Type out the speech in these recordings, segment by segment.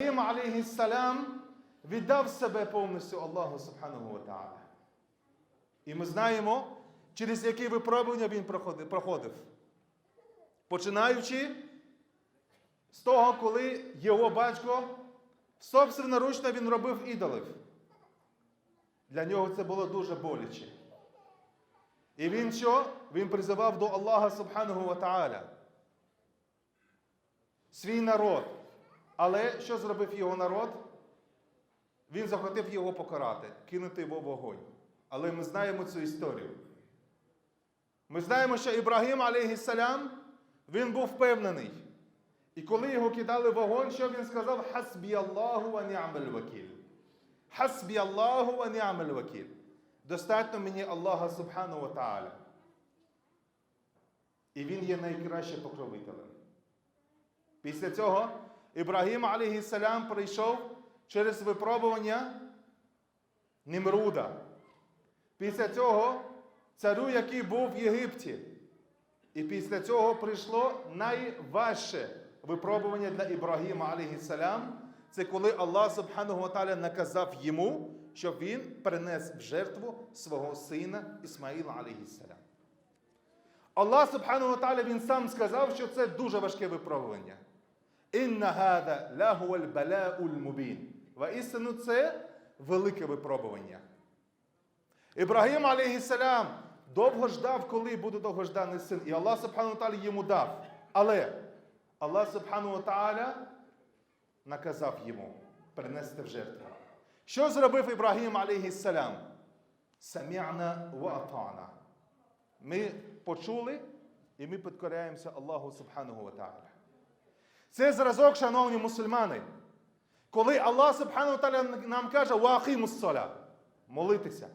Ібрагім, алейхіссалям, віддав себе повністю Аллаху Субханаху ва Та'аля. І ми знаємо, через які випробування він проходив. Починаючи з того, коли його батько собственноручно він робив ідолів. Для нього це було дуже боляче. І він що? Він призивав до Аллаха Субханаху ва Та'аля. Свій народ. Але що зробив його народ? Він захотів його покарати, кинути його в вогонь. Але ми знаємо цю історію. Ми знаємо, що Ібрагім, алейхіссалям, він був впевнений. І коли його кидали в вогонь, що він сказав? Хасбі Аллаху ва ні'маль вакіль. Хасбі Аллаху ва ні'маль вакіль. Достатньо мені Аллаха Субхану ва Та'аля. І він є найкращим покровителем. Після цього Ібрагім, алейхіссалям, прийшов через випробування Німруда. Після цього царю, який був в Єгипті. І після цього прийшло найважче випробування для Ібрагіма, алейхіссалям. Це коли Аллах Субхану ва наказав йому, щоб він принес в жертву свого сина Ісмаїла, алейхіссалям. Аллах Субхану ва він сам сказав, що це дуже важке випробування. Інна гада лагуаль балауль мубін. Воістину це велике випробування. Ібрагім, алейхіссалям, довго ждав, коли буде довгожданий син. І Аллах Субхану Та'аля йому дав. Але Аллах Субхану Та'аля наказав йому принести в жертву. Що зробив Ібрагім, алейхіссалям? Самі'на ва атана. Ми почули і ми підкоряємося Аллаху Субхану Та'аля. Це зразок, шановні мусульмани. Коли Аллах Субхану Та'аля нам каже, «Ваахіму соля» молитися.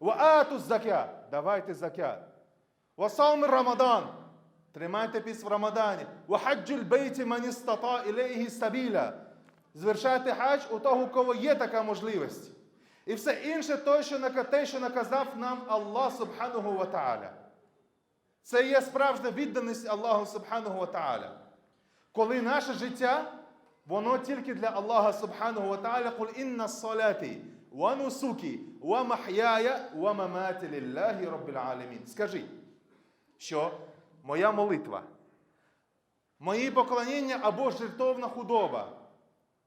«Ваату закя» давайте закят. «Васауми Рамадан» тримайте піс в Рамадані. «Вахаджу бейті ман істата ілейхі сабіля» звершайте хадж у того, у кого є така можливість. І все інше, те, що те, що наказав нам Аллах Субхану Ва Та'аля. Це є справжня відданість Аллаху Субхану Ва Та'аля. Коли наше життя, воно тільки для Аллаха Субхану Ва Та'аля, «Куль інна салаті, ва нусукі, ва махяя, ва маматі лілляхі Rabbil Аламін». Скажи, що моя молитва, мої поклоніння або жертовна худоба,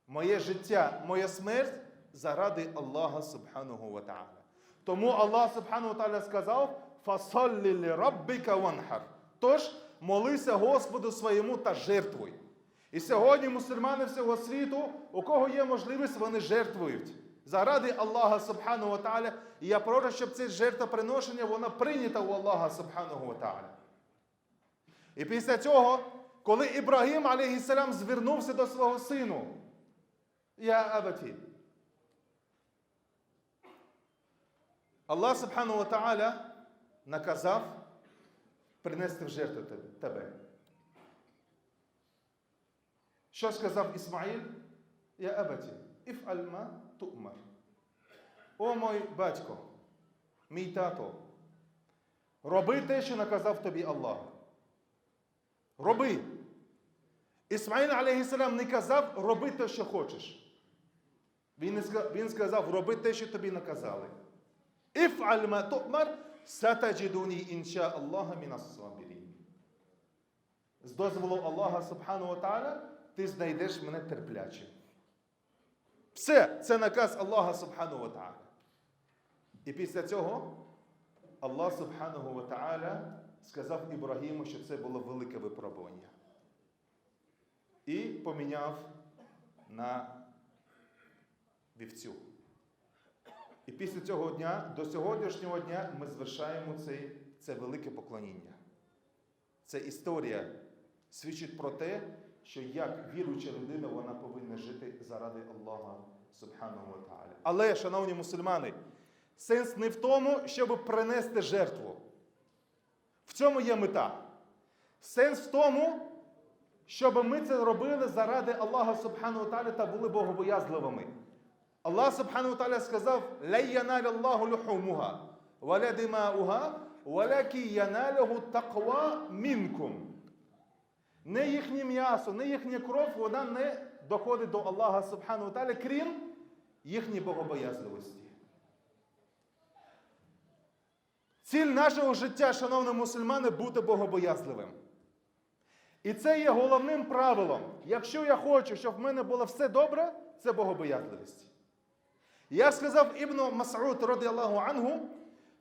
моє життя, моя смерть заради Аллаха Субхану Ва Та'аля. Тому Аллах Субхану Та'аля сказав: «Фасаллі лі ванхар». Тож молися Господу своєму та жертвуй. І сьогодні мусульмани всього світу, у кого є можливість, вони жертвують. Заради Аллаха Субхану Та'аля. І я прошу, щоб це жертвоприношення вона прийнята у Аллаха Субхану Ва Та'аля. І після цього, коли Ібрагім, алейхіссалям, звернувся до свого сину, я абаті. Аллах Субхану Та'аля наказав принести в жертву тебе-. Що сказав Ісмаїл? Я абаті, іф альма ту'мар. О мой батько, мій тато, роби те, що наказав тобі Аллах. Роби. Ісмаїл, алейхіссалям, не казав, роби те, що хочеш. Він, сказав, роби те, що тобі наказали. Іф'аль ма ту'мар, сатаджидуні інша Аллаха мінас сабірін. З дозволу Аллаха Субхану Та'аля ти знайдеш мене терплячим. Все, це наказ Аллаха Субхану Та'аля. І після цього Аллах Субхану Та'аля сказав Ібрагіму, що це було велике випробування. І поміняв на вівцю. І після цього дня, до сьогоднішнього дня, ми звершаємо цей, це велике поклоніння. Це історія свідчить про те, що як віруюча людина вона повинна жити заради Аллаха Субхану Та'аля. Але, шановні мусульмани, сенс не в тому, щоб принести жертву. В цьому є мета. Сенс в тому, щоб ми це робили заради Аллаха Субхану Та'аля та були богобоязливими. Аллах Субхану Ва Та'аля сказав: «Ла Аллаху лухумуха, валя димауха, валякі яналюху тaqwa мінкум». Не їхнє м'ясо, не їхня кров, вона не доходить до Аллаха Субхану Ва Тааля, крім їхньої богобоязливості. Ціль нашого життя, шановні мусульмани, бути богобоязливим. І це є головним правилом. Якщо я хочу, щоб в мене було все добре, це богобоязливість. Я сказав Ібну Мас'уд, радіаллаху ангу,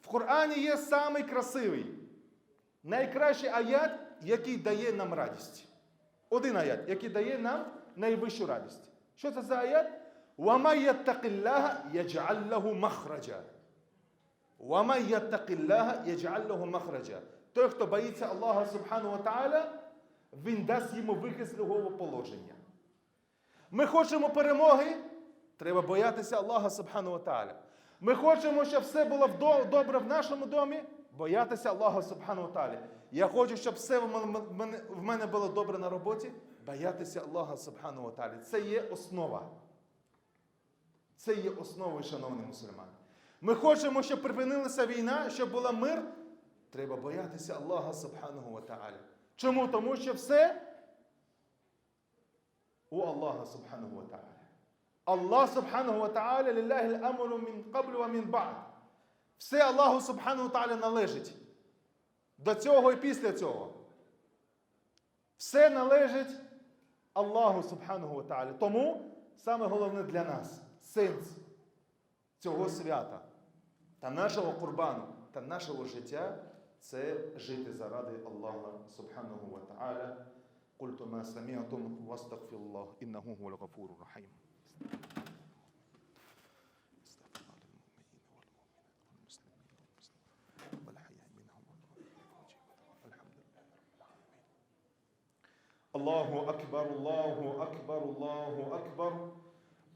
в Корані є самий красивий, найкращий аят, який дає нам радість. Один аят, який дає нам найвищу радість. Що це за аят? وَمَا يَتَّقِ اللَّهَ يَجْعَلْ لَهُ مَخْرَجًا وَمَا يَتَّقِ اللَّهَ يَجْعَلْ لَهُ مَخْرَجًا Той, хто боїться Аллаха Субхану Ва Тааля, він дасть йому вихід з любого положення. Ми хочемо перемоги, треба боятися Аллаха Субхану Тааля. Ми хочемо, щоб все було добре в нашому домі, боятися Аллаха Субхану Тааля. Я хочу, щоб все в мене- було добре на роботі, боятися Аллаха Субхану Тааля. Це є основа. Це є основою, шановні мусульмани. Ми хочемо, щоб припинилася війна, щоб була мир. Треба боятися Аллаха Субхану Тааля. Чому? Тому що все у Аллаха Субхану Тааля. Аллах Субхану Ва Тааля, лілляхі амру мін qaблю ва мін бa'д. Все Аллаху Субхану Ва Тааля належить. До цього і після цього. Все належить Аллаху Субхану Ва Тааля. Тому саме головне для нас сенс цього свята та нашого курбану та нашого життя це жити заради Аллаха Субхану Ва Тааля. قلت ما سمعتم واستغفر الله انه هو الغفور الرحيم استغفر الله للمؤمنين والمؤمنات والمسلمين والمسلمات والحياء منهم الحمد لله رب العالمين الله اكبر الله اكبر الله اكبر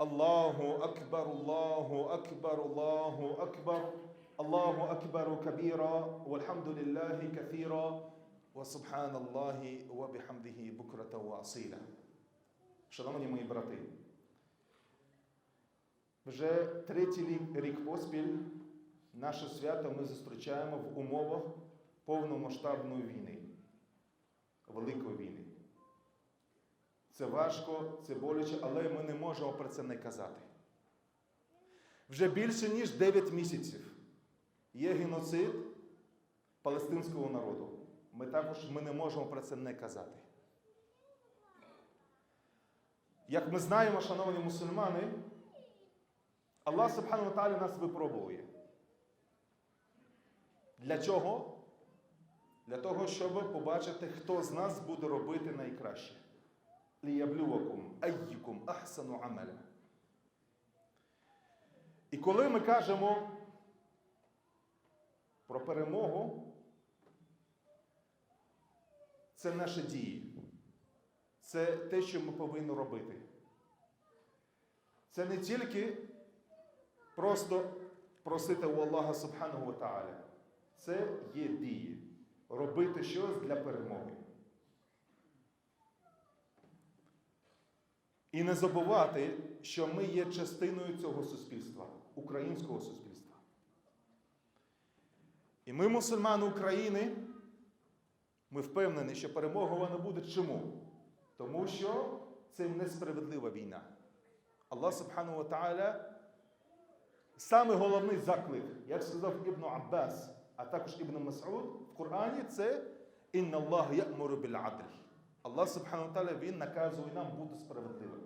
الله اكبر الله اكبر الله اكبر الله اكبر كبيرا والحمد لله كثيرا وسبحان الله وبحمده بكرة وأصيلا Шановні мої брати, вже третій рік- поспіль наше свято ми зустрічаємо в умовах повномасштабної війни, великої війни. Це важко, це боляче, але ми не можемо про це не казати. Вже більше ніж 9 місяців є геноцид палестинського народу. Ми також ми не можемо про це не казати. Як ми знаємо, шановні мусульмани, Аллах Субхану Тааля нас випробує. Для чого? Для того, щоб побачити, хто з нас буде робити найкраще. Ліяблювакум, айїкум, ахсану амаля. І коли ми кажемо про перемогу, це наші дії. Це те, що ми повинні робити. Це не тільки просто просити у Аллаха Субхану Тааля. Це є дії. Робити щось для перемоги. І не забувати, що ми є частиною цього суспільства, українського суспільства. І ми, мусульмани України, ми впевнені, що перемога вона буде чому? Тому що це несправедлива війна. Аллах Субхану Тааля саме головний заклик, як сказав Ібн Аббас, а також Ібн Мас'уд в Корані, це «Інна Аллах я'муру біл адль». Аллах Субхану Ва Він наказує нам бути справедливим.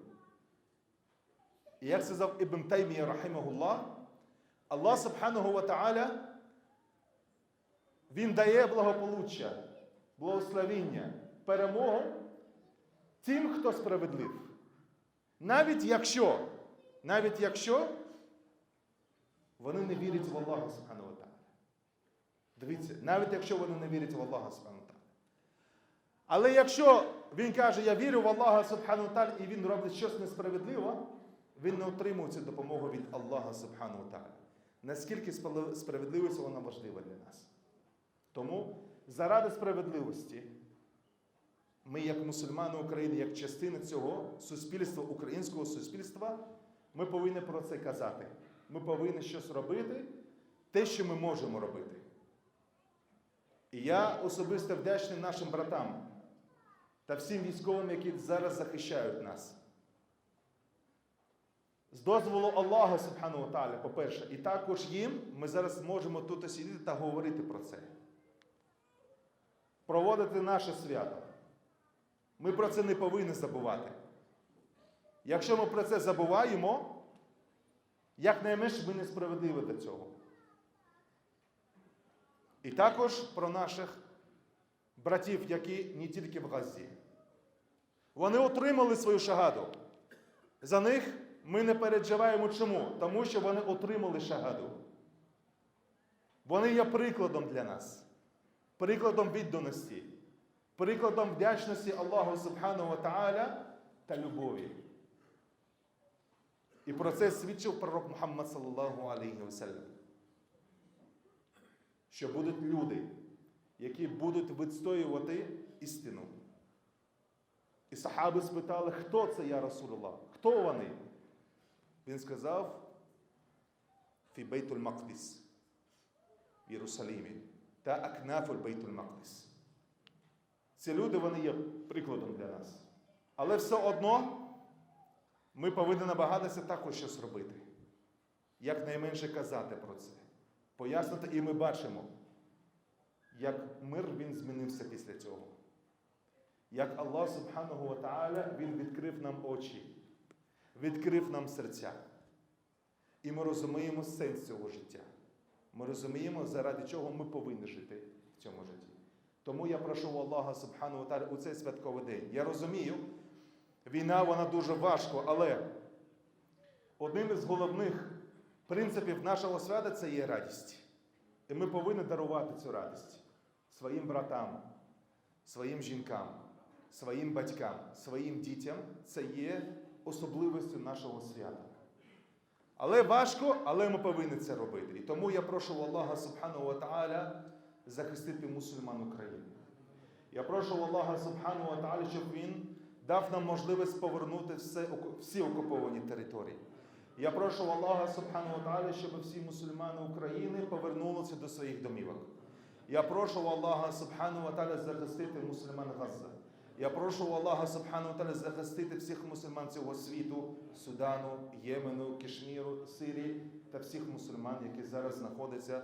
І як сказав Ібн Таймія, рахимахуллах, Аллах Субхану Ва Він дає благополуччя, благословіння, перемогу тим, хто справедлив. Навіть якщо, навіть якщо вони не вірять в Аллаха Субхану Тааля. Дивіться, навіть якщо вони не вірять в Аллаха Субхану Тааля. Але якщо він каже, я вірю в Аллаха Субхану Тааля, і він робить щось несправедливе, він не отримує цю допомогу від Аллаха Субхану Тааля. Наскільки справедливість вона важлива для нас. Тому заради справедливості ми, як мусульмани України, як частина цього суспільства, українського суспільства, ми повинні про це казати. Ми повинні щось робити, те, що ми можемо робити. І я особисто вдячний нашим братам та всім військовим, які зараз захищають нас. з дозволу Аллаха Субхану Ва Тааля, по-перше, і також їм ми зараз можемо тут сидіти та говорити про це. Проводити наше свято. Ми про це не повинні забувати. Якщо ми про це забуваємо, якнайменш ми несправедливі до цього. І також про наших братів, які не тільки в Газі. Вони отримали свою шагаду. За них ми не переживаємо чому? Тому що вони отримали шагаду. Вони є прикладом для нас, прикладом відданості, прикладом вдячності Аллаху Субхану Тааля та любові. І про це свідчив пророк Мухаммад саллаллаху алейхі ваsallam. Що будуть люди, які будуть відстоювати істину. І сахаби спитали, хто це я Расулулlah? Хто вони? Він сказав Фі Бейтуль Мақдис в Єрусалімі та Акнафуль Бейтуль Мақдис. Ці люди вони є прикладом для нас. Але все одно ми повинні намагатися також щось робити. Якнайменше казати про це. Пояснити, і ми бачимо, як мир він змінився після цього. Як Аллах Субханого Ва Тааля Він відкрив нам очі, відкрив нам серця. І ми розуміємо сенс цього життя. Ми розуміємо, заради чого ми повинні жити в цьому житті. Тому я прошу Аллаха Субхану Тааля у цей святковий день. Я розумію, війна вона дуже важко, але одним із головних принципів нашого свята це є радість. І ми повинні дарувати цю радість своїм братам, своїм жінкам, своїм батькам, своїм дітям. Це є особливістю нашого свята. Але важко, але ми повинні це робити. І тому я прошу Аллаха Субхану Ва Тааля захистити мусульман України. Я прошу Аллаха Субхану Ва Тааля, щоб Він дав нам можливість повернути все, всі окуповані території. Я прошу Аллаха Субхану Ва щоб всі мусульмани України повернулися до своїх домівок. Я прошу Аллаха Субхану Ва захистити мусульман Газа. Я прошу Аллаха Субхану Ва захистити всіх мусульман цього світу, Судану, Ємену, Кишміру, Сирії та всіх мусульман, які зараз знаходяться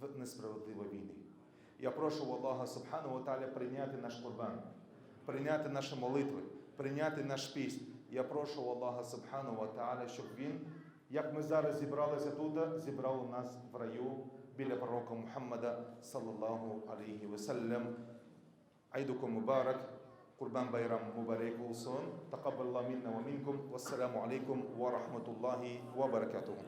в несправедливій війні. Я прошу Аллаха Субхану Ва прийняти наш курбан, прийняти наші молитви, прийняти наш піст. Я прошу Аллаха Субхану Ва Тааля, щоб він, як ми зараз зібралися тут, зібрав нас в раю біля пророка Мухаммада, саллаллаху алейхі весалям. Айдукум мубарак, Курбан Байрам мубарак улсон, такабалла мінна ва мінкум, вассаламу алейкум ва рахматуллахі ва баракатуху.